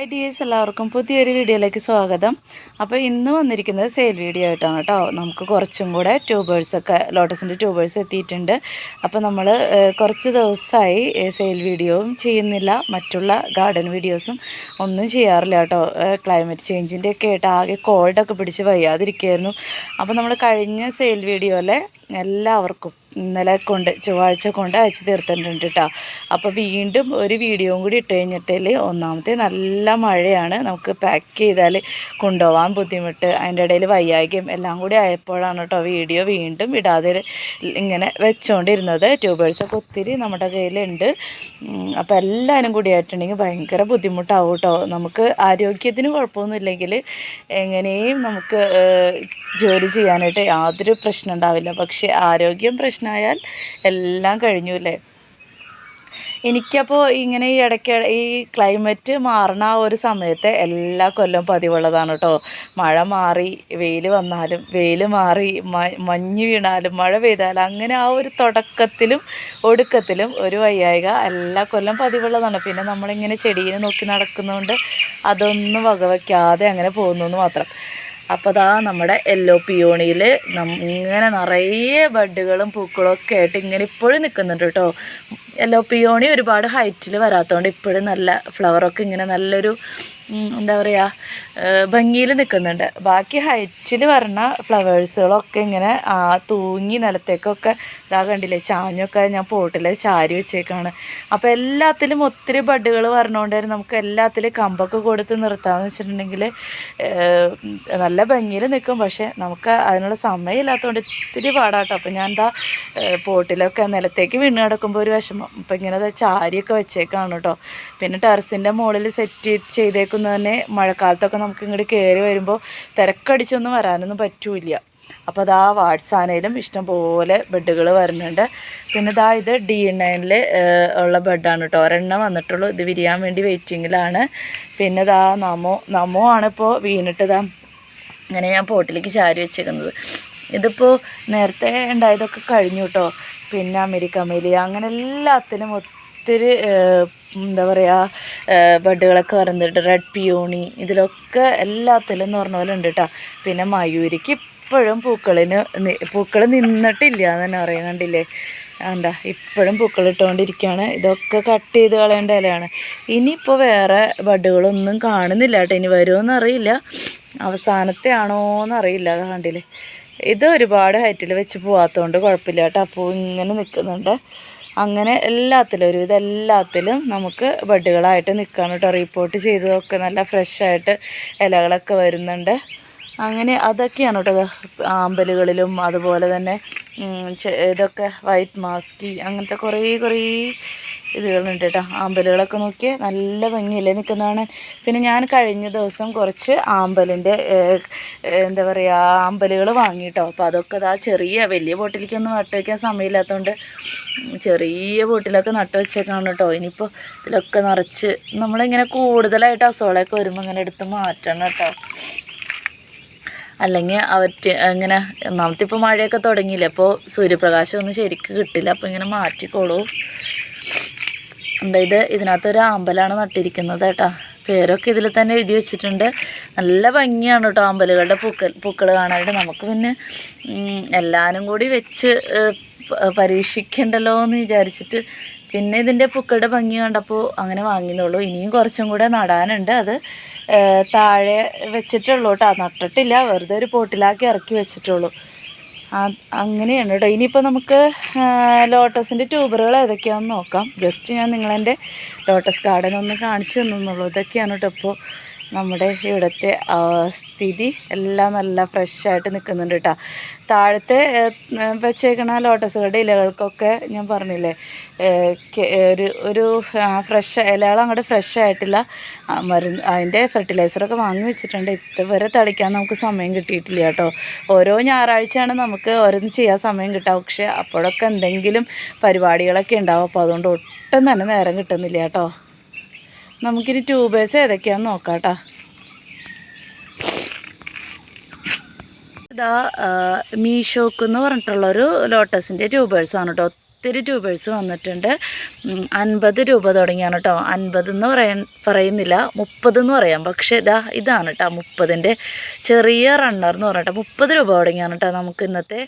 Hi S എല്ലാവർക്കും പുതിയൊരു വീഡിയോയിലേക്ക് സ്വാഗതം. അപ്പോൾ ഇന്ന് വന്നിരിക്കുന്നത് സെയിൽ വീഡിയോ ആയിട്ടാണ് കേട്ടോ. നമുക്ക് കുറച്ചും കൂടെ ട്യൂബേഴ്സൊക്കെ ലോട്ടസിന്റെ ട്യൂബേഴ്സ് എത്തിയിട്ടുണ്ട്. അപ്പോൾ നമ്മൾ കുറച്ച് ദിവസമായി സെയിൽ വീഡിയോയും ചെയ്യുന്നില്ല. മറ്റുള്ള ഗാർഡൻ വീഡിയോസും ഒന്നും ചെയ്യാറില്ല കേട്ടോ. ക്ലൈമറ്റ് ചേഞ്ചിന്റെ ഒക്കെ ആയിട്ട് ആകെ കോൾഡൊക്കെ പിടിച്ച് വയ്യാതിരിക്കുമായിരുന്നു അപ്പോൾ നമ്മൾ കഴിഞ്ഞ സെയിൽ വീഡിയോയിലെ എല്ലാവർക്കും ഇന്നലെ കൊണ്ട് ചൊവ്വാഴ്ച കൊണ്ട് അയച്ചു തീർത്തിട്ടുണ്ട് കേട്ടോ അപ്പോൾ വീണ്ടും ഒരു വീഡിയോയും കൂടി ഇട്ട് കഴിഞ്ഞിട്ടിൽ ഒന്നാമത്തെ നല്ല മഴയാണ്. നമുക്ക് പാക്ക് ചെയ്താൽ കൊണ്ടുപോകാൻ ബുദ്ധിമുട്ട്. അതിന്റെ ഇടയിൽ വയ്യായികയും എല്ലാം കൂടി ആയപ്പോഴാണ് കേട്ടോ വീഡിയോ വീണ്ടും ഇടാതെ ഇങ്ങനെ വെച്ചുകൊണ്ടിരുന്നത് ട്യൂബേഴ്സൊക്കെ ഒത്തിരി നമ്മുടെ കയ്യിലുണ്ട്. അപ്പോൾ എല്ലാവരും കൂടി ആയിട്ടുണ്ടെങ്കിൽ ഭയങ്കര ബുദ്ധിമുട്ടാവും കേട്ടോ നമുക്ക് ആരോഗ്യത്തിന് കുഴപ്പമൊന്നുമില്ലെങ്കിൽ എങ്ങനെയും നമുക്ക് ജോലി ചെയ്യാനായിട്ട് യാതൊരു പ്രശ്നം ഉണ്ടാവില്ല. പക്ഷേ ആരോഗ്യം പ്രശ്നമായാൽ എല്ലാം കഴിഞ്ഞു അല്ലേ? എനിക്കപ്പോൾ ഇങ്ങനെ ഈ ഇടയ്ക്ക് ഈ ക്ലൈമറ്റ് മാറണ ആ ഒരു സമയത്ത് എല്ലാ കൊല്ലം പതിവുള്ളതാണ് കേട്ടോ മഴ മാറി വെയിൽ വന്നാലും വെയിൽ മാറി മഞ്ഞ് വീണാലും മഴ പെയ്താലും അങ്ങനെ ആ ഒരു തുടക്കത്തിലും ഒടുക്കത്തിലും ഒരു വയ്യായിക എല്ലാ കൊല്ലം പതിവുള്ളതാണ്. പിന്നെ നമ്മളിങ്ങനെ ചെടീനെ നോക്കി നടക്കുന്നതുകൊണ്ട് അതൊന്നും വകവയ്ക്കാതെ അങ്ങനെ പോകുന്നു മാത്രം. അപ്പോൾ അതാ നമ്മുടെ യെല്ലോ പിയോണിയിൽ ഇങ്ങനെ നിറയെ ബഡുകളും പൂക്കളും ഒക്കെ ആയിട്ട് ഇങ്ങനെ ഇപ്പോഴും നിൽക്കുന്നുണ്ട് കേട്ടോ. യെല്ലോ പിയോണി ഒരുപാട് ഹൈറ്റിൽ വരാത്തതുകൊണ്ട് ഇപ്പോഴും നല്ല ഫ്ലവറൊക്കെ ഇങ്ങനെ നല്ലൊരു എന്താ പറയുക ഭംഗിയിൽ നിൽക്കുന്നുണ്ട്. ബാക്കി ഹൈറ്റിൽ വരണ ഫ്ലവേഴ്സുകളൊക്കെ ഇങ്ങനെ ആ തൂങ്ങി നിലത്തേക്കൊക്കെ ഇതാ കണ്ടില്ലേ ചാഞ്ഞൊക്കെ ഞാൻ പോട്ടിൽ ചാരി വെച്ചേക്കാണ്. അപ്പോൾ എല്ലാത്തിലും ഒത്തിരി ബഡുകൾ വരണോണ്ട് നമുക്ക് എല്ലാത്തിലും കമ്പൊക്കെ കൊടുത്ത് നിർത്താമെന്ന് വെച്ചിട്ടുണ്ടെങ്കിൽ നല്ല ഭംഗിയിൽ നിൽക്കും. പക്ഷേ നമുക്ക് അതിനുള്ള സമയമില്ലാത്തതുകൊണ്ട് ഇത്തിരി പാടാട്ടോ. അപ്പോൾ ഞാൻ എന്താ പോട്ടിലൊക്കെ നിലത്തേക്ക് വീണ് കിടക്കുമ്പോൾ ഒരു വിഷമം. അപ്പോൾ ഇങ്ങനെ ചാരിയൊക്കെ വെച്ചേക്കാണ് കേട്ടോ. പിന്നെ ടെറസിന്റെ മുകളിൽ സെറ്റ് ചെയ്തേക്കുന്ന തന്നെ മഴക്കാലത്തൊക്കെ നമുക്ക് ഇങ്ങോട്ട് കയറി വരുമ്പോൾ തിരക്കടിച്ചൊന്നും വരാനൊന്നും പറ്റൂല അപ്പോൾ അതാ വാട്സാനയിലും ഇഷ്ടംപോലെ ബെഡുകൾ വരുന്നുണ്ട്. പിന്നെ ഇതാ ഇത് ഡി നയനിൽ ഉള്ള ബെഡാണ് കേട്ടോ ഒരെണ്ണം വന്നിട്ടുള്ളൂ. ഇത് വിരിയാൻ വേണ്ടി വെയിറ്റിങ്ങിലാണ്. പിന്നെ ഇതാ നമോ നമോ ആണിപ്പോൾ വീണിട്ടതാ ഇങ്ങനെ ഞാൻ പോട്ടിലേക്ക് ചാരി വെച്ചേക്കുന്നത്. ഇതിപ്പോൾ നേരത്തെ ഉണ്ടായതൊക്കെ കഴിഞ്ഞു കേട്ടോ പിന്നെ അമേരിക്ക അമേലിയ അങ്ങനെ എല്ലാത്തിനും ഒത്തിരി എന്താ പറയുക ബഡുകളൊക്കെ വരുന്നുണ്ട് റെഡ് പിയോണി ഇതിലൊക്കെ എല്ലാത്തിലും എന്ന് പറഞ്ഞ പോലെ ഉണ്ട് കേട്ടോ പിന്നെ മയൂരിക്ക് ഇപ്പോഴും പൂക്കളിന് പൂക്കൾ നിന്നിട്ടില്ല എന്ന് തന്നെ പറയാൻ കണ്ടില്ലേ? എന്താ ഇപ്പോഴും പൂക്കൾ ഇട്ടുകൊണ്ടിരിക്കുകയാണ് ഇതൊക്കെ കട്ട് ചെയ്ത് കളയേണ്ട ഇലയാണ്. ഇനിയിപ്പോൾ വേറെ ബഡുകളൊന്നും കാണുന്നില്ല കേട്ടോ ഇനി വരുമോ അറിയില്ല. അവസാനത്തെ ആണോ എന്നറിയില്ല കണ്ടില്ലേ? ഇത് ഒരുപാട് ഹൈറ്റിൽ വെച്ച് പോകാത്തതുകൊണ്ട് കുഴപ്പമില്ല കേട്ടോ അപ്പോൾ ഇങ്ങനെ നിൽക്കുന്നുണ്ട് അങ്ങനെ എല്ലാത്തിലും ഒരുവിധം എല്ലാത്തിലും നമുക്ക് ബഡുകളായിട്ട് നിൽക്കുകയാണ് കേട്ടോ റീപ്പോർട്ട് ചെയ്തതൊക്കെ നല്ല ഫ്രഷായിട്ട് ഇലകളൊക്കെ വരുന്നുണ്ട്. അങ്ങനെ അതൊക്കെയാണ് കേട്ടോ ആമ്പലുകളിലും അതുപോലെ തന്നെ ഇതൊക്കെ വൈറ്റ് മാസ്കി അങ്ങനത്തെ കുറേ കുറേ ഇതുകളുണ്ട് കേട്ടോ ആമ്പലുകളൊക്കെ നോക്കിയാൽ നല്ല ഭംഗിയല്ലേ നിൽക്കുന്നതാണ് പിന്നെ ഞാൻ കഴിഞ്ഞ ദിവസം കുറച്ച് ആമ്പലിന്റെ എന്താ പറയുക ആമ്പലുകൾ വാങ്ങി കേട്ടോ അപ്പോൾ അതൊക്കെ ആ ചെറിയ വലിയ ബോട്ടിലേക്കൊന്നും നട്ടു വയ്ക്കാൻ സമയമില്ലാത്തതുകൊണ്ട് ചെറിയ ബോട്ടിലൊക്കെ നട്ടു വെച്ചേക്കാണ് കേട്ടോ. ഇനിയിപ്പോൾ ഇതിലൊക്കെ നിറച്ച് നമ്മളിങ്ങനെ കൂടുതലായിട്ട് അസോളയൊക്കെ വരുമ്പോൾ ഇങ്ങനെ എടുത്ത് മാറ്റണം കേട്ടോ. അല്ലെങ്കിൽ അവർ ഇങ്ങനെ ഒന്നാമത്തെ ഇപ്പോൾ മഴയൊക്കെ തുടങ്ങിയില്ലേ അപ്പോൾ സൂര്യപ്രകാശം ഒന്നും ശരിക്കും കിട്ടില്ല. അപ്പോൾ ഇങ്ങനെ മാറ്റിക്കോളൂ. എന്താ ഇത്? ഇതിനകത്തൊരു ആമ്പലാണ് നട്ടിരിക്കുന്നത് കേട്ടോ. പേരൊക്കെ ഇതിൽ തന്നെ എഴുതി വെച്ചിട്ടുണ്ട്. നല്ല ഭംഗിയാണ് കേട്ടോ ആമ്പലുകളുടെ പൂക്കൾ പൂക്കൾ കാണാനായിട്ട്. നമുക്ക് പിന്നെ എല്ലാവരും കൂടി വെച്ച് പരീക്ഷിക്കണ്ടല്ലോ എന്ന് വിചാരിച്ചിട്ട് പിന്നെ ഇതിന്റെ പൂക്കളുടെ ഭംഗി കണ്ടപ്പോൾ അങ്ങനെ വാങ്ങിയുള്ളൂ ഇനിയും കുറച്ചും കൂടെ നടാനുണ്ട്. അത് താഴെ വെച്ചിട്ടുള്ളൂ കേട്ടോ. നട്ടിട്ടില്ല. വെറുതെ ഒരു പോട്ടിലാക്കി ഇറക്കി വെച്ചിട്ടുള്ളൂ. അങ്ങനെയാണ് കേട്ടോ. ഇനിയിപ്പോൾ നമുക്ക് ലോട്ടസിന്റെ ട്യൂബറുകൾ ഏതൊക്കെയാണെന്ന് നോക്കാം. ജസ്റ്റ് ഞാൻ നിങ്ങളെന്റെ ലോട്ടസ് ഗാർഡൻ ഒന്ന് കാണിച്ചു തന്നുള്ളൂ ഇതൊക്കെയാണ് കേട്ടോ ഇപ്പോൾ നമ്മുടെ ഇവിടുത്തെ സ്ഥിതി എല്ലാം നല്ല ഫ്രഷായിട്ട് നിൽക്കുന്നുണ്ട് കേട്ടോ താഴത്തെ വെച്ചേക്കണ ലോട്ടസുകളുടെ ഇലകൾക്കൊക്കെ ഞാൻ പറഞ്ഞില്ലേ ഒരു ഒരു ഫ്രഷ് ഇലകൾ അങ്ങോട്ട് ഫ്രഷ് ആയിട്ടില്ല മരുന്ന് അതിന്റെ ഫെർട്ടിലൈസറൊക്കെ വാങ്ങി വെച്ചിട്ടുണ്ട്. ഇതുവരെ തളിക്കാൻ നമുക്ക് സമയം കിട്ടിയിട്ടില്ല കേട്ടോ ഓരോ ഞായറാഴ്ചയാണ് നമുക്ക് ഓരോന്ന് ചെയ്യാൻ സമയം കിട്ടുക. പക്ഷേ അപ്പോഴൊക്കെ എന്തെങ്കിലും പരിപാടികളൊക്കെ ഉണ്ടാവും. അപ്പോൾ അതുകൊണ്ട് ഒട്ടും തന്നെ നേരം കിട്ടുന്നില്ല കേട്ടോ നമുക്കിനി ട്യൂബേഴ്സ് ഏതൊക്കെയാണെന്ന് നോക്കാം കേട്ടോ ഇതാ മീഷോക്ക് എന്ന് പറഞ്ഞിട്ടുള്ളൊരു ലോട്ടസിന്റെ ട്യൂബേഴ്സാണ് കേട്ടോ ഒത്തിരി ട്യൂബേഴ്സ് വന്നിട്ടുണ്ട്. അൻപത് രൂപ തുടങ്ങിയാണ് കേട്ടോ അൻപത് എന്ന് പറയാൻ പറയുന്നില്ല. മുപ്പത് എന്ന് പറയാം. പക്ഷേ ഇതാ ഇതാണ് കേട്ടോ മുപ്പതിന്റെ ചെറിയ റണ്ണർ എന്ന് പറഞ്ഞിട്ട് മുപ്പത് രൂപ തുടങ്ങിയാണ് കേട്ടോ നമുക്ക് ഇന്നത്തെ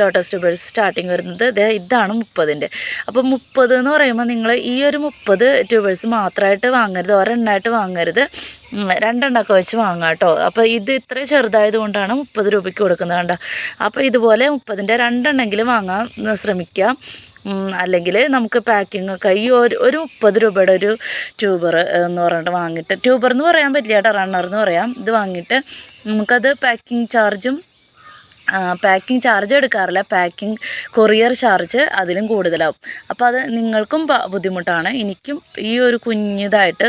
ലോട്ടസ് ട്യൂബേഴ്സ് സ്റ്റാർട്ടിങ് വരുന്നത്. ദേ ഇതാണ് മുപ്പതിന്റെ. അപ്പോൾ മുപ്പത് എന്ന് പറയുമ്പോൾ നിങ്ങൾ ഈ ഒരു മുപ്പത് ട്യൂബേഴ്സ് മാത്രമായിട്ട് വാങ്ങരുത്. ഒരെണ്ണമായിട്ട് വാങ്ങരുത്. രണ്ടെണ്ണമൊക്കെ വെച്ച് വാങ്ങാം കേട്ടോ അപ്പോൾ ഇത് ഇത്ര ചെറുതായത് കൊണ്ടാണ് മുപ്പത് രൂപയ്ക്ക് കൊടുക്കുന്നത് കണ്ട. അപ്പോൾ ഇതുപോലെ മുപ്പതിന്റെ രണ്ടെണ്ണെങ്കിലും വാങ്ങാൻ ഉം, അല്ലെങ്കിൽ നമുക്ക് പാക്കിംഗ് ഒക്കെ ഈ ഒരു ഒരു മുപ്പത് രൂപയുടെ ഒരു ട്യൂബർ എന്ന് പറഞ്ഞിട്ട് വാങ്ങിയിട്ട് ട്യൂബർ എന്ന് പറയാൻ പറ്റില്ല കേട്ടോ റണ്ണർ എന്ന് പറയാം. ഇത് വാങ്ങിയിട്ട് നമുക്കത് പാക്കിംഗ് ചാർജും പാക്കിംഗ് ചാർജ് എടുക്കാറില്ല. പാക്കിംഗ് കൊറിയർ ചാർജ് അതിലും കൂടുതലാവും. അപ്പോൾ അത് നിങ്ങൾക്കും ബുദ്ധിമുട്ടാണ്. എനിക്കും ഈ ഒരു കുഞ്ഞിതായിട്ട്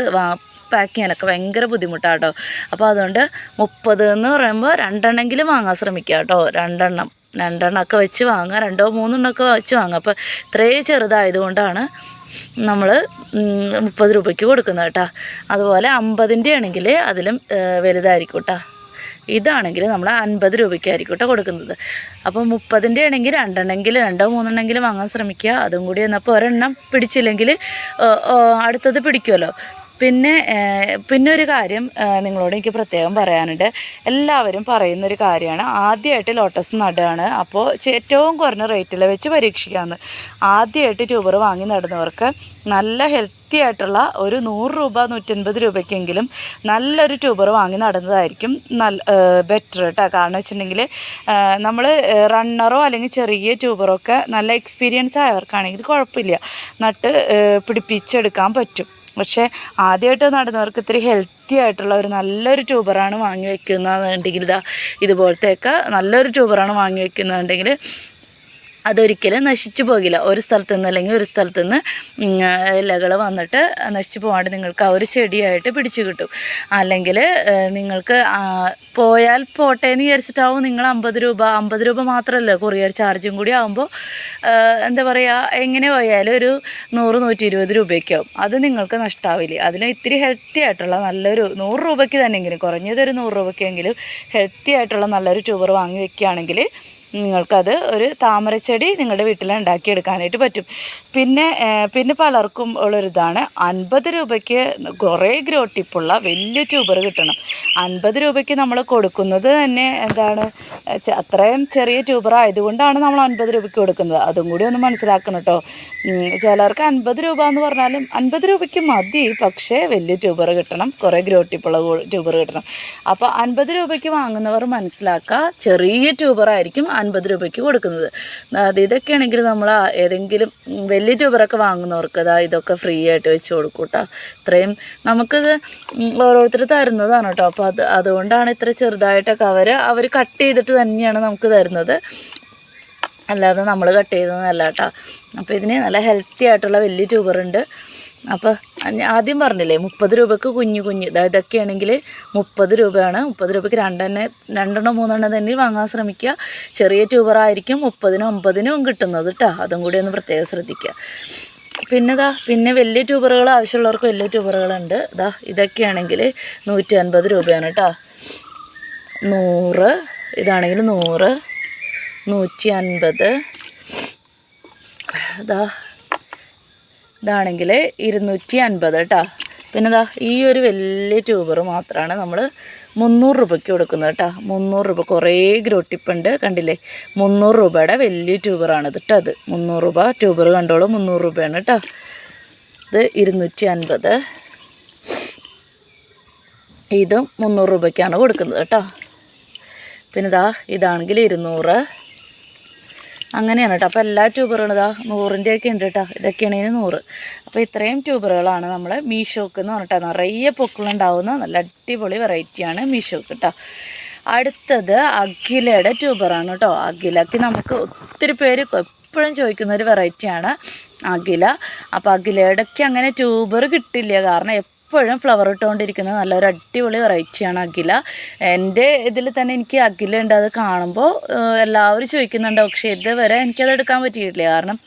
പാക്ക് ചെയ്യാനൊക്കെ ഭയങ്കര ബുദ്ധിമുട്ടാണ് കേട്ടോ അപ്പോൾ അതുകൊണ്ട് മുപ്പത് എന്ന് പറയുമ്പോൾ രണ്ടെണ്ണെങ്കിലും വാങ്ങാൻ ശ്രമിക്കുക കേട്ടോ രണ്ടെണ്ണം. രണ്ടെണ്ണമൊക്കെ വെച്ച് വാങ്ങുക രണ്ടോ മൂന്നെണ്ണമൊക്കെ വെച്ച് വാങ്ങുക. അപ്പോൾ ഇത്രയും ചെറുതായതുകൊണ്ടാണ് നമ്മൾ മുപ്പത് രൂപയ്ക്ക് കൊടുക്കുന്നത് കേട്ടോ. അതുപോലെ അമ്പതിന്റെ ആണെങ്കിൽ അതിലും വലുതായിരിക്കും കേട്ടോ. ഇതാണെങ്കിൽ നമ്മൾ അൻപത് രൂപയ്ക്കായിരിക്കും കേട്ടോ കൊടുക്കുന്നത്. അപ്പോൾ മുപ്പതിന്റെ ആണെങ്കിൽ രണ്ടെണ്ണെങ്കിൽ രണ്ടോ മൂന്നെണ്ണമെങ്കിലും വാങ്ങാൻ ശ്രമിക്കുക. അതും കൂടി എന്നപ്പോൾ ഒരെണ്ണം പിടിച്ചില്ലെങ്കിൽ അടുത്തത് പിടിക്കുമല്ലോ. പിന്നെ പിന്നെ ഒരു കാര്യം നിങ്ങളോട് എനിക്ക് പ്രത്യേകം പറയാനുണ്ട്. എല്ലാവരും പറയുന്നൊരു കാര്യമാണ്. ആദ്യമായിട്ട് ലോട്ടസ് നടുകയാണ് അപ്പോൾ ഏറ്റവും കുറഞ്ഞ റേറ്റിൽ വെച്ച് പരീക്ഷിക്കാമെന്ന് ആദ്യമായിട്ട് ട്യൂബർ വാങ്ങി നടുന്നവർക്ക് നല്ല ഹെൽത്തി ആയിട്ടുള്ള ഒരു നൂറ് രൂപ നൂറ്റൻപത് രൂപയ്ക്കെങ്കിലും നല്ലൊരു ട്യൂബർ വാങ്ങി നടുന്നതായിരിക്കും നല്ല ബെറ്റർ കേട്ടോ കാരണം വെച്ചിട്ടുണ്ടെങ്കിൽ നമ്മൾ റണ്ണറോ അല്ലെങ്കിൽ ചെറിയ ട്യൂബറോ ഒക്കെ നല്ല എക്സ്പീരിയൻസ് ആയവർക്കാണെങ്കിൽ കുഴപ്പമില്ല. നട്ട് പിടിപ്പിച്ചെടുക്കാൻ പറ്റും. പക്ഷേ ആദ്യമായിട്ട് നടന്നവർക്ക് ഇത്തിരി ഹെൽത്തി ആയിട്ടുള്ള ഒരു നല്ലൊരു ട്യൂബറാണ് വാങ്ങി വെക്കുന്നതെന്നുണ്ടെങ്കിൽ ഇതാ ഇതുപോലത്തെയൊക്കെ നല്ലൊരു ട്യൂബറാണ് വാങ്ങി വെക്കുന്നതെന്നുണ്ടെങ്കിൽ അതൊരിക്കലും നശിച്ചു പോകില്ല. ഒരു സ്ഥലത്തു നിന്ന് അല്ലെങ്കിൽ ഒരു സ്ഥലത്തു നിന്ന് ഇലകൾ വന്നിട്ട് നശിച്ചു പോകാണ്ട് നിങ്ങൾക്ക് ആ ഒരു ചെടിയായിട്ട് പിടിച്ചു കിട്ടും. അല്ലെങ്കിൽ നിങ്ങൾക്ക് പോയാൽ പോട്ടെ എന്ന് വിചാരിച്ചിട്ടാവും നിങ്ങൾ അമ്പത് രൂപ അമ്പത് രൂപ മാത്രമല്ല കൊറിയർ ചാർജും കൂടി ആകുമ്പോൾ എന്താ പറയുക എങ്ങനെ പോയാലും ഒരു നൂറ് നൂറ്റി ഇരുപത് രൂപയൊക്കെ ആവും അത് നിങ്ങൾക്ക് നഷ്ടാവില്ല. അതിന് ഇത്തിരി ഹെൽത്തി ആയിട്ടുള്ള നല്ലൊരു നൂറ് രൂപയ്ക്ക് തന്നെയെങ്കിലും കുറഞ്ഞതൊരു നൂറ് രൂപയ്ക്കെങ്കിലും ഹെൽത്തി ആയിട്ടുള്ള നല്ലൊരു ട്യൂബർ വാങ്ങി വെക്കുകയാണെങ്കിൽ നിങ്ങൾക്കത് ഒരു താമരച്ചെടി നിങ്ങളുടെ വീട്ടിൽ ഉണ്ടാക്കിയെടുക്കാനായിട്ട് പറ്റും. പിന്നെ പിന്നെ പലർക്കും ഉള്ളൊരിതാണ്. അൻപത് രൂപയ്ക്ക് കുറേ ഗ്രോ ടിപ്പുള്ള വലിയ ട്യൂബർ കിട്ടണം. അൻപത് രൂപയ്ക്ക് നമ്മൾ കൊടുക്കുന്നത് തന്നെ എന്താണ്? അത്രയും ചെറിയ ട്യൂബർ ആയതുകൊണ്ടാണ് നമ്മൾ അൻപത് രൂപയ്ക്ക് കൊടുക്കുന്നത്. അതും കൂടി ഒന്ന് മനസ്സിലാക്കണം കേട്ടോ. ചിലർക്ക് അൻപത് രൂപ എന്ന് പറഞ്ഞാലും അൻപത് രൂപയ്ക്ക് മതി. പക്ഷേ വലിയ ട്യൂബർ കിട്ടണം. കുറേ ഗ്രോ ടിപ്പുള്ള ട്യൂബർ കിട്ടണം. അപ്പോൾ അൻപത് രൂപയ്ക്ക് വാങ്ങുന്നവർ മനസ്സിലാക്കുക ചെറിയ ട്യൂബർ ആയിരിക്കും അൻപത് രൂപയ്ക്ക് കൊടുക്കുന്നത്. അത് ഇതൊക്കെയാണെങ്കിൽ നമ്മൾ ഏതെങ്കിലും വലിയ ട്യൂബറൊക്കെ വാങ്ങുന്നവർക്ക് അതാ ഇതൊക്കെ ഫ്രീ ആയിട്ട് വെച്ച് കൊടുക്കും കേട്ടോ ഇത്രയും നമുക്കിത് ഓരോരുത്തർ തരുന്നതാണ് കേട്ടോ അപ്പോൾ അത് അതുകൊണ്ടാണ് ഇത്ര ചെറുതായിട്ടൊക്കെ അവർ അവർ കട്ട് ചെയ്തിട്ട് തന്നെയാണ് നമുക്ക് തരുന്നത്. അല്ലാതെ നമ്മൾ കട്ട് ചെയ്തതൊന്നുമല്ല കേട്ടോ അപ്പോൾ ഇതിന് നല്ല ഹെൽത്തി ആയിട്ടുള്ള വലിയ ട്യൂബറുണ്ട് അപ്പോൾ ആദ്യം പറഞ്ഞില്ലേ മുപ്പത് രൂപയ്ക്ക് കുഞ്ഞു കുഞ്ഞ് ഇതൊക്കെ ഇതൊക്കെയാണെങ്കിൽ മുപ്പത് രൂപയാണ്. മുപ്പത് രൂപയ്ക്ക് രണ്ടെണ്ണ രണ്ടെണ്ണം മൂന്നെണ്ണം തന്നെ വാങ്ങാൻ ശ്രമിക്കുക. ചെറിയ ട്യൂബറായിരിക്കും മുപ്പതിനും ഒമ്പതിനും കിട്ടുന്നത് കേട്ടോ അതും കൂടി ഒന്ന് പ്രത്യേകം ശ്രദ്ധിക്കുക. പിന്നെ ഇതാ പിന്നെ വലിയ ട്യൂബറുകൾ ആവശ്യമുള്ളവർക്ക് വലിയ ട്യൂബറുകളുണ്ട് ഇതാ ഇതൊക്കെയാണെങ്കിൽ നൂറ്റി അൻപത് രൂപയാണ് കേട്ടോ നൂറ് ഇതാണെങ്കിൽ നൂറ്. നൂറ്റി അൻപത് ഇതാ ഇതാണെങ്കിൽ ഇരുന്നൂറ്റി അൻപത് കേട്ടോ പിന്നെ ഇതാ ഈ ഒരു വലിയ ട്യൂബർ മാത്രമാണ് നമ്മൾ മുന്നൂറ് രൂപയ്ക്ക് കൊടുക്കുന്നത് കേട്ടോ മുന്നൂറ് രൂപ കുറേ ഗ്രോട്ടിപ്പുണ്ട് കണ്ടില്ലേ? മുന്നൂറ് രൂപയുടെ വലിയ ട്യൂബറാണ് ഇത് കേട്ടോ അത് മുന്നൂറ് രൂപ ട്യൂബർ കണ്ടോളൂ മുന്നൂറ് രൂപയാണ് കേട്ടോ ഇത് ഇരുന്നൂറ്റി അൻപത് ഇതും മുന്നൂറ് രൂപയ്ക്കാണ് കൊടുക്കുന്നത് കേട്ടോ പിന്നെ ഇതാ ഇതാണെങ്കിൽ ഇരുന്നൂറ്. അങ്ങനെയാണ് കേട്ടോ അപ്പോൾ എല്ലാ ട്യൂബറുകളും ഇതാ നൂറിന്റെയൊക്കെ ഉണ്ട് കേട്ടോ ഇതൊക്കെയാണെങ്കിൽ നൂറ്. അപ്പോൾ ഇത്രയും ട്യൂബറുകളാണ് നമ്മൾ മീഷോക്ക് എന്ന് പറഞ്ഞിട്ട് നിറയെ പൊക്കളുണ്ടാവുന്ന നല്ല അടിപൊളി വെറൈറ്റിയാണ് മീഷോക്ക് കേട്ടോ അടുത്തത് അഖിലയുടെ ട്യൂബറാണ് കേട്ടോ അഖിലക്ക് നമുക്ക് ഒത്തിരി പേര് എപ്പോഴും ചോദിക്കുന്ന ഒരു വെറൈറ്റിയാണ് അഖില. അപ്പോൾ അഖിലയുടെക്ക് അങ്ങനെ ട്യൂബർ കിട്ടില്ല. കാരണം എപ്പോഴും ഫ്ലവർ ഇട്ടുകൊണ്ടിരിക്കുന്ന നല്ലൊരു അടിപൊളി വെറൈറ്റിയാണ് അഖില. എന്റെ ഇതിൽ തന്നെ എനിക്ക് അഖില ഉണ്ട്. അത് കാണുമ്പോൾ എല്ലാവരും ചോദിക്കുന്നുണ്ട് പക്ഷേ ഇതുവരെ എനിക്കത് എടുക്കാൻ പറ്റിയിട്ടില്ല? കാരണം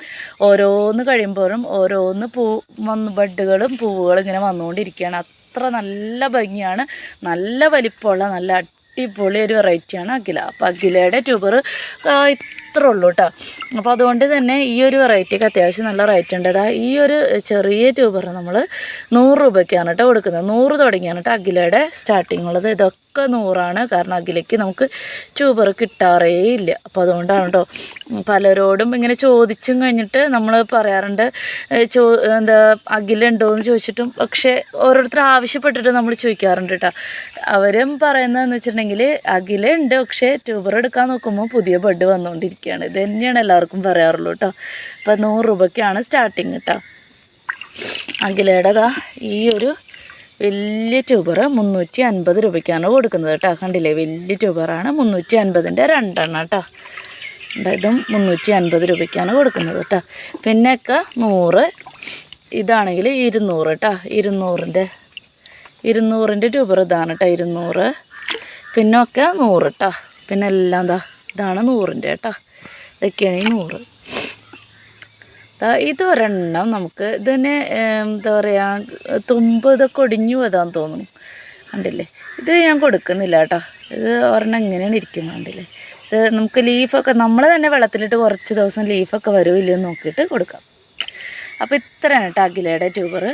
ഓരോന്ന് കഴിയുമ്പോഴും ഓരോന്ന് പൂ വന്ന് ബഡുകളും പൂവുകളും ഇങ്ങനെ വന്നുകൊണ്ടിരിക്കുകയാണ്. അത്ര നല്ല ഭംഗിയാണ്. നല്ല വലിപ്പമുള്ള നല്ല അടിപൊളി ഒരു വെറൈറ്റിയാണ് അഖില. അപ്പോൾ അഖിലയുടെ ട്യൂബർ ഇത്ര ഉള്ളൂ കേട്ടോ അപ്പോൾ അതുകൊണ്ട് തന്നെ ഈ ഒരു വെറൈറ്റിക്ക് അത്യാവശ്യം നല്ല റേറ്റ് ഉണ്ട്. അതാ ഈ ഒരു ചെറിയ ട്യൂബർ നമ്മൾ നൂറ് രൂപയ്ക്കാണ് കേട്ടോ കൊടുക്കുന്നത്. നൂറ് തുടങ്ങിയാണ് കേട്ടോ അഖിലയുടെ സ്റ്റാർട്ടിങ് ഉള്ളത്. ഇതൊക്കെ നൂറാണ്. കാരണം അഖിലയ്ക്ക് നമുക്ക് ട്യൂബർ കിട്ടാറേ ഇല്ല. അപ്പോൾ അതുകൊണ്ടാണ് കേട്ടോ പലരോടും ഇങ്ങനെ ചോദിച്ചും കഴിഞ്ഞിട്ട് നമ്മൾ പറയാറുണ്ട് ചോ എന്താ അഖില ഉണ്ടോ എന്ന് ചോദിച്ചിട്ടും പക്ഷേ ഓരോരുത്തർ ആവശ്യപ്പെട്ടിട്ട് നമ്മൾ ചോദിക്കാറുണ്ട് കേട്ടോ അവരും പറയുന്നതെന്ന് വെച്ചിട്ടുണ്ടെങ്കിൽ അഖില ഉണ്ട് പക്ഷേ ട്യൂബർ എടുക്കാൻ നോക്കുമ്പോൾ പുതിയ ബഡ് വന്നുകൊണ്ടിരിക്കുകയാണ് ഇത് തന്നെയാണ് എല്ലാവർക്കും പറയാറുള്ളൂ കേട്ടോ അപ്പോൾ നൂറ് രൂപയ്ക്കാണ് സ്റ്റാർട്ടിങ് കേട്ടോ അഖിലയുടേതാ ഈ ഒരു വലിയ ട്യൂബർ മുന്നൂറ്റി അൻപത് രൂപയ്ക്കാണ് കൊടുക്കുന്നത് കേട്ടോ. കണ്ടില്ലേ? വലിയ ട്യൂബറാണ് മുന്നൂറ്റി അൻപതിന്റെ രണ്ടെണ്ണം കേട്ടോ. ഇതും മുന്നൂറ്റി അൻപത് രൂപയ്ക്കാണ് കൊടുക്കുന്നത് കേട്ടോ. പിന്നെയൊക്കെ നൂറ്. ഇതാണെങ്കിൽ ഇരുന്നൂറ് കേട്ടോ. ഇരുന്നൂറിന്റെ ഇരുന്നൂറിന്റെ ട്യൂബർ ഇതാണ് കേട്ടോ ഇരുന്നൂറ്. പിന്നൊക്കെ നൂറ് കേട്ടോ. പിന്നെ എല്ലാം എന്താ ഇതാണ് നൂറിന്റെ കേട്ടോ. ഇതൊക്കെയാണ് ഈ നൂറ്. ദാ ഇത് ഒരെണ്ണം നമുക്ക് ഇതിനെ എന്താ പറയുക തുമ്പ് ഇതൊക്കെ ഒടിഞ്ഞു പോയതാന്ന് തോന്നുന്നു. കണ്ടില്ലേ? ഇത് ഞാൻ കൊടുക്കുന്നില്ല കേട്ടോ. ഇത് ഒരെണ്ണം ഇങ്ങനെയാണ് ഇരിക്കുന്നത് കണ്ടില്ലേ? ഇത് നമുക്ക് ലീഫൊക്കെ നമ്മൾ തന്നെ വെള്ളത്തിലിട്ട് കുറച്ച് ദിവസം ലീഫൊക്കെ വരുമില്ലെന്ന് നോക്കിയിട്ട് കൊടുക്കാം. അപ്പോൾ ഇത്രയാണ് കേട്ടോ അഖിലയുടെ ട്യൂബർ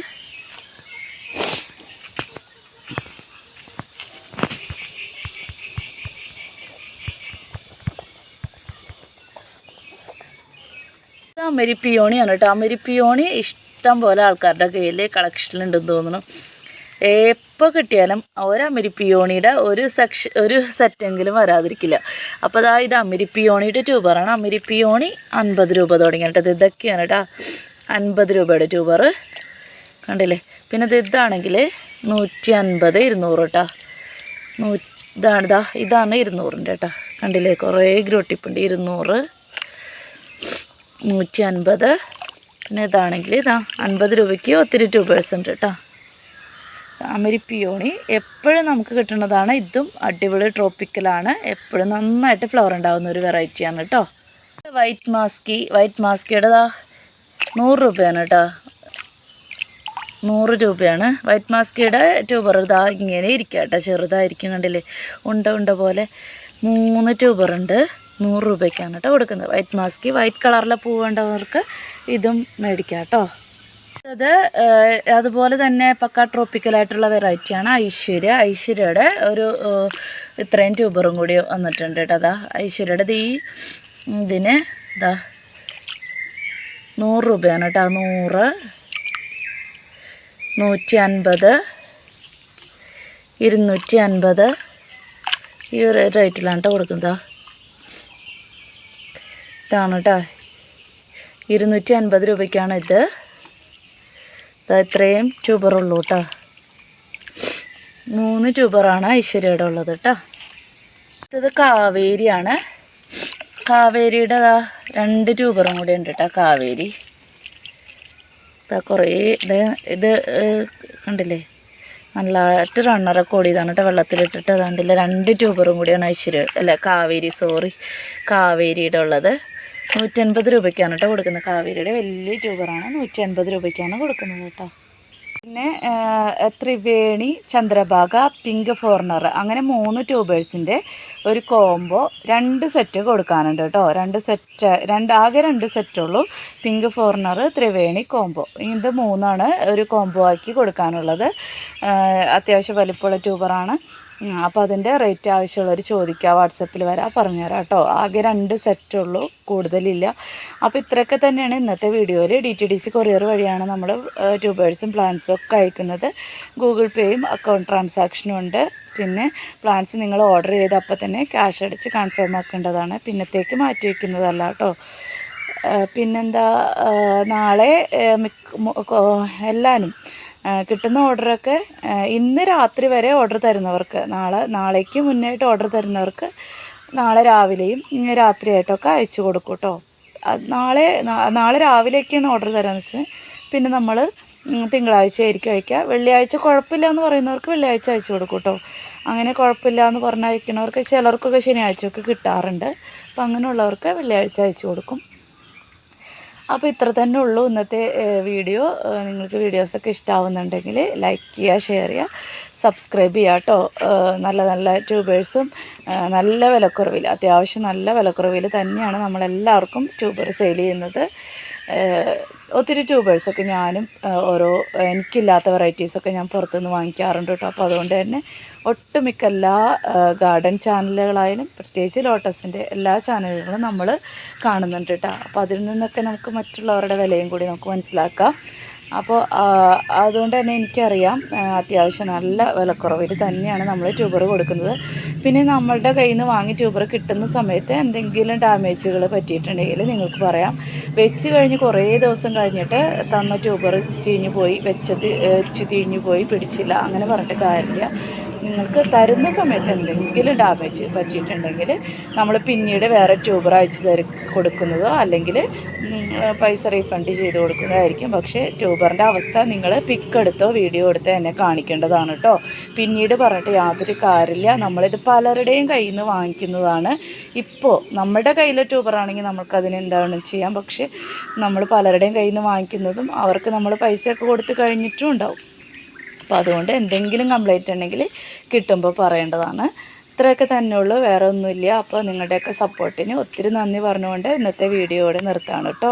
അമരിപ്പിയോണിയാണ് കേട്ടോ. അമരിപ്പിയോണി ഇഷ്ടം പോലെ ആൾക്കാരുടെ കയ്യിൽ കളക്ഷനിലുണ്ടെന്ന് തോന്നുന്നു. എപ്പോൾ കിട്ടിയാലും ഒരു അമരിപ്പിയോണിയുടെ ഒരു സെക്ഷ ഒരു സെറ്റെങ്കിലും വരാതിരിക്കില്ല. അപ്പോൾ അതാ ഇത് അമരിപ്പിയോണിയുടെ ട്യൂബറാണ് അമരിപ്പിയോണി അൻപത് രൂപ തുടങ്ങിയാണ് കേട്ടോ. ഇതൊക്കെയാണ് കേട്ടോ. അൻപത് രൂപയുടെ ട്യൂബർ കണ്ടില്ലേ? പിന്നെ ഇത് ഇതാണെങ്കിൽ നൂറ്റി അൻപത് ഇരുന്നൂറ് കേട്ടോ. നൂ ഇതാണ് ഇതാ ഇതാണ് ഇരുന്നൂറിന്റെ കേട്ടോ. കണ്ടില്ലേ? കുറേ ഗ്രോട്ടിപ്പുണ്ട്. ഇരുന്നൂറ് നൂറ്റി അൻപത് പിന്നെ ഇതാണെങ്കിൽ ഇതാ അൻപത് രൂപയ്ക്ക് ഒത്തിരി ട്യൂബേഴ്സ് ഉണ്ട് കേട്ടോ. അമരിപ്പിയോണി എപ്പോഴും നമുക്ക് കിട്ടുന്നതാണ്. ഇതും അടിപൊളി ട്രോപ്പിക്കലാണ് എപ്പോഴും നന്നായിട്ട് ഫ്ലവർ ഉണ്ടാകുന്ന ഒരു വെറൈറ്റിയാണ് കേട്ടോ. വൈറ്റ് മാസ്കി വൈറ്റ് മാസ്കിയുടേതാ നൂറ് രൂപയാണ് കേട്ടോ. നൂറ് രൂപയാണ്. വൈറ്റ് മാസ്കിയുടെ ട്യൂബർ ഇതാ ഇങ്ങനെ ഇരിക്കുക കേട്ടോ. ചെറുതായിരിക്കും കണ്ടില്ലേ? ഉണ്ട ഉണ്ട പോലെ മൂന്ന് ട്യൂബറുണ്ട് നൂറ് രൂപയ്ക്കാണ് കേട്ടോ കൊടുക്കുന്നത്. വൈറ്റ് മാസ്ക് വൈറ്റ് കളറിലെ പൂ വേണ്ടവർക്ക് ഇതും മേടിക്കാം കേട്ടോ. അത് അതുപോലെ തന്നെ പക്ക ട്രോപ്പിക്കലായിട്ടുള്ള വെറൈറ്റിയാണ് ഐശ്വര്യ. ഐശ്വര്യയുടെ ഒരു ഇത്രയും ട്യൂബറും കൂടി വന്നിട്ടുണ്ട് കേട്ടോ. അതാ ഐശ്വര്യയുടെ ഈ ഇതിന് ഇതാ നൂറ് രൂപയാണ് കേട്ടോ. നൂറ് നൂറ്റി അൻപത് ഇരുന്നൂറ്റി അൻപത് ഈ ഒരു റേറ്റിലാണ് കേട്ടോ കൊടുക്കുന്നത്. ഇതാണ് കേട്ടോ ഇരുന്നൂറ്റി അൻപത് രൂപയ്ക്കാണ് ഇത്. ഇത്രയും ട്യൂബറുള്ളൂ കേട്ടോ മൂന്ന് ട്യൂബറാണ് ഐശ്വര്യയുടെ ഉള്ളത് കേട്ടോ ഇത് കാവേരിയാണ്. കാവേരിയുടെ രണ്ട് ട്യൂബറും കൂടി ഉണ്ട് കേട്ടോ കാവേരി. കുറേ ഇത് ഇത് കണ്ടില്ലേ? നല്ലതായിട്ട് റണ്ണറൊക്കെ ഓടിയതാണ് കേട്ടോ വെള്ളത്തിലിട്ടിട്ട്. അതാണ്ടില്ല രണ്ട് ട്യൂബറും കൂടിയാണ് ഐശ്വര്യ അല്ല കാവേരി സോറി കാവേരിയുടെ ഉള്ളത്. നൂറ്റൻപത് രൂപയ്ക്കാണ് കേട്ടോ കൊടുക്കുന്നത്. കാവേരിയുടെ വലിയ ട്യൂബറാണ്. നൂറ്റി അൻപത് രൂപയ്ക്കാണ് കൊടുക്കുന്നത് കേട്ടോ പിന്നെ ത്രിവേണി ചന്ദ്രഭാഗ പിങ്ക് ഫോർണർ അങ്ങനെ മൂന്ന് ട്യൂബേഴ്സിന്റെ ഒരു കോംബോ രണ്ട് സെറ്റ് കൊടുക്കാനുണ്ട് കേട്ടോ രണ്ട് സെറ്റ് രണ്ട് ആകെ രണ്ട് സെറ്റുള്ളൂ. പിങ്ക് ഫോർണർ ത്രിവേണി കോംബോ. ഇത് മൂന്നാണ് ഒരു കോംബോ ആക്കി കൊടുക്കാനുള്ളത്. അത്യാവശ്യം വലിപ്പമുള്ള ട്യൂബറാണ്. അപ്പോൾ അതിന്റെ റേറ്റ് ആവശ്യമുള്ളവർ ചോദിക്കുക വാട്സപ്പിൽ വരാം പറഞ്ഞുതരാം കേട്ടോ ആകെ രണ്ട് സെറ്റുള്ളൂ കൂടുതലില്ല. അപ്പോൾ ഇത്രയൊക്കെ തന്നെയാണ് ഇന്നത്തെ വീഡിയോയിൽ D T D C courier വഴിയാണ് നമ്മൾ ട്യൂബേഴ്സും പ്ലാൻസും ഒക്കെ അയക്കുന്നത്. ഗൂഗിൾ പേയും അക്കൗണ്ട് ട്രാൻസാക്ഷനും ഉണ്ട്. പിന്നെ പ്ലാൻസ് നിങ്ങൾ ഓർഡർ ചെയ്ത് അപ്പോൾ തന്നെ ക്യാഷ് അടിച്ച് കൺഫേം ആക്കേണ്ടതാണ്. പിന്നത്തേക്ക് മാറ്റി വയ്ക്കുന്നതല്ല കേട്ടോ പിന്നെന്താ നാളെ മിക്ക എല്ലാവരും കിട്ടുന്ന ഓർഡറൊക്കെ ഇന്ന് രാത്രി വരെ ഓർഡർ തരുന്നവർക്ക് നാളെ നാളേക്ക് മുന്നായിട്ട് ഓർഡർ തരുന്നവർക്ക് നാളെ രാവിലെയും രാത്രിയായിട്ടൊക്കെ അയച്ചു കൊടുക്കും കേട്ടോ നാളെ നാളെ രാവിലെയൊക്കെയാണ് ഓർഡർ തരാമെന്ന് വെച്ചാൽ പിന്നെ നമ്മൾ തിങ്കളാഴ്ച ആയിരിക്കും അയക്കുക വെള്ളിയാഴ്ച കുഴപ്പമില്ല എന്ന് പറയുന്നവർക്ക് വെള്ളിയാഴ്ച അയച്ചു കൊടുക്കും കേട്ടോ അങ്ങനെ കുഴപ്പമില്ല എന്ന് പറഞ്ഞ് അയക്കുന്നവർക്ക് ചിലർക്കൊക്കെ ശനിയാഴ്ചയൊക്കെ കിട്ടാറുണ്ട്. അപ്പം അങ്ങനെയുള്ളവർക്ക് വെള്ളിയാഴ്ച അയച്ചു കൊടുക്കും. അപ്പോൾ ഇത്ര തന്നെ ഉള്ളൂ ഇന്നത്തെ വീഡിയോ. നിങ്ങൾക്ക് വീഡിയോസൊക്കെ ഇഷ്ടമാവുന്നുണ്ടെങ്കിൽ ലൈക്ക് ചെയ്യുക ഷെയർ ചെയ്യുക സബ്സ്ക്രൈബ് ചെയ്യുക കേട്ടോ നല്ല നല്ല ട്യൂബേഴ്സും നല്ല വിലക്കുറവിൽ അത്യാവശ്യം നല്ല വിലക്കുറവിൽ തന്നെയാണ് നമ്മളെല്ലാവർക്കും ട്യൂബർ സെയിൽ ചെയ്യുന്നത്. ഒത്തിരി ട്യൂബേഴ്സൊക്കെ ഞാനും ഓരോ എനിക്കില്ലാത്ത വെറൈറ്റീസൊക്കെ ഞാൻ പുറത്തുനിന്ന് വാങ്ങിക്കാറുണ്ട് കേട്ടോ അപ്പോൾ അതുകൊണ്ട് തന്നെ ഒട്ടുമിക്ക എല്ലാ ഗാർഡൻ ചാനലുകളായാലും പ്രത്യേകിച്ച് ലോട്ടസിന്റെ എല്ലാ ചാനലുകളും നമ്മൾ കാണുന്നുണ്ട് കേട്ടോ അപ്പോൾ അതിൽ നിന്നൊക്കെ നമുക്ക് മറ്റുള്ളവരുടെ വിലയും കൂടി നമുക്ക് മനസ്സിലാക്കാം. അപ്പോൾ അതുകൊണ്ട് തന്നെ എനിക്കറിയാം അത്യാവശ്യം നല്ല വിലക്കുറവിൽ തന്നെയാണ് നമ്മൾ ട്യൂബർ കൊടുക്കുന്നത്. പിന്നെ നമ്മളുടെ കയ്യിൽ നിന്ന് വാങ്ങി ട്യൂബർ കിട്ടുന്ന സമയത്ത് എന്തെങ്കിലും ഡാമേജുകൾ പറ്റിയിട്ടുണ്ടെങ്കിൽ നിങ്ങൾക്ക് പറയാം. വെച്ച് കഴിഞ്ഞ് കുറേ ദിവസം കഴിഞ്ഞിട്ട് തന്ന ട്യൂബർ ചീഞ്ഞു പോയി വെച്ചത് തിരിഞ്ഞു പോയി പിടിച്ചില്ല അങ്ങനെ പറഞ്ഞിട്ട് കാര്യമില്ല. നിങ്ങൾക്ക് തരുന്ന സമയത്ത് എന്തെങ്കിലും ഡാമേജ് പറ്റിയിട്ടുണ്ടെങ്കിൽ നമ്മൾ പിന്നീട് വേറെ ട്യൂബർ അയച്ചു തരും കൊടുക്കുന്നതോ അല്ലെങ്കിൽ പൈസ റീഫണ്ട് ചെയ്ത് കൊടുക്കുന്നതായിരിക്കും. പക്ഷേ ട്യൂബറിന്റെ അവസ്ഥ നിങ്ങൾ പിക്ക് എടുത്തോ വീഡിയോ എടുത്തോ എന്നെ കാണിക്കേണ്ടതാണ് കേട്ടോ. പിന്നീട് പറഞ്ഞിട്ട് യാതൊരു കാര്യമില്ല. നമ്മളിത് പലരുടെയും കയ്യിൽ നിന്ന് വാങ്ങിക്കുന്നതാണ്. ഇപ്പോൾ നമ്മുടെ കയ്യിലെ ട്യൂബറാണെങ്കിൽ നമുക്കതിന് എന്താണ് ചെയ്യാം? പക്ഷേ നമ്മൾ പലരുടെയും കയ്യിൽ നിന്ന് വാങ്ങിക്കുന്നതും അവർക്ക് നമ്മൾ പൈസയൊക്കെ കൊടുത്ത് കഴിഞ്ഞിട്ടും ഉണ്ടാവും. അപ്പോൾ അതുകൊണ്ട് എന്തെങ്കിലും കംപ്ലൈന്റ് ഉണ്ടെങ്കിൽ കിട്ടുമ്പോൾ പറയേണ്ടതാണ്. ഇത്രയൊക്കെ തന്നെ ഉള്ളൂ. വേറെ ഒന്നുമില്ല. അപ്പോൾ നിങ്ങളുടെയൊക്കെ സപ്പോർട്ടിന് ഒത്തിരി നന്ദി പറഞ്ഞുകൊണ്ട് ഇന്നത്തെ വീഡിയോ ഇവിടെ നിർത്താണ് കേട്ടോ.